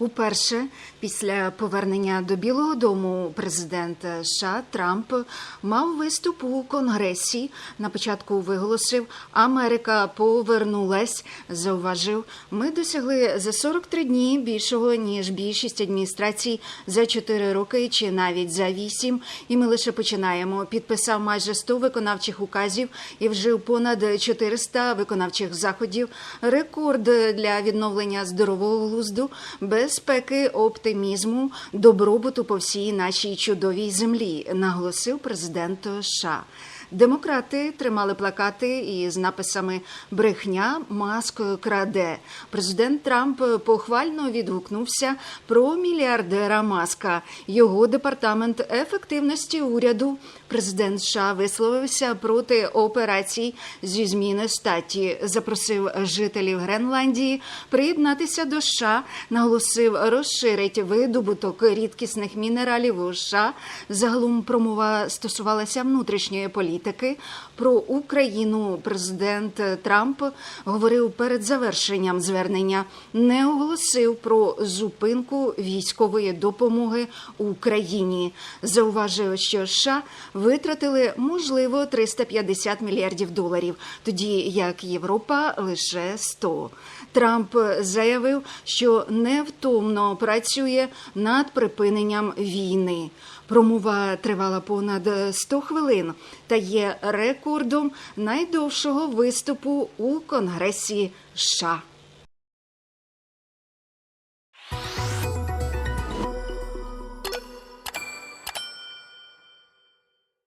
Уперше після повернення до Білого Дому президент США Трамп мав виступ у Конгресі. На початку виголосив Америка повернулась. Зауважив, ми досягли за 43 дні більшого ніж більшість адміністрацій за 4 роки чи навіть за 8. І ми лише починаємо. Підписав майже 100 виконавчих указів і вжив понад 400 виконавчих заходів. Рекорд для відновлення здорового глузду, безпеки, оптимізму, добробуту по всій нашій чудовій землі, наголосив президент США. Демократи тримали плакати із написами Брехня Маск краде. Президент Трамп похвально відгукнувся про мільярдера Маска. Його департамент ефективності уряду. Президент США висловився проти операцій зі зміни статі. Запросив жителів Гренландії приєднатися до США. Наголосив, розширить видобуток рідкісних мінералів у США. Загалом промова стосувалася внутрішньої політики. Про Україну президент Трамп говорив перед завершенням звернення. Не оголосив про зупинку військової допомоги Україні. Зауважив, що США витратили можливо 350 мільярдів доларів, тоді як Європа лише 100. Трамп заявив, що невтомно працює над припиненням війни. Промова тривала понад 100 хвилин та є рекордом найдовшого виступу у Конгресі США.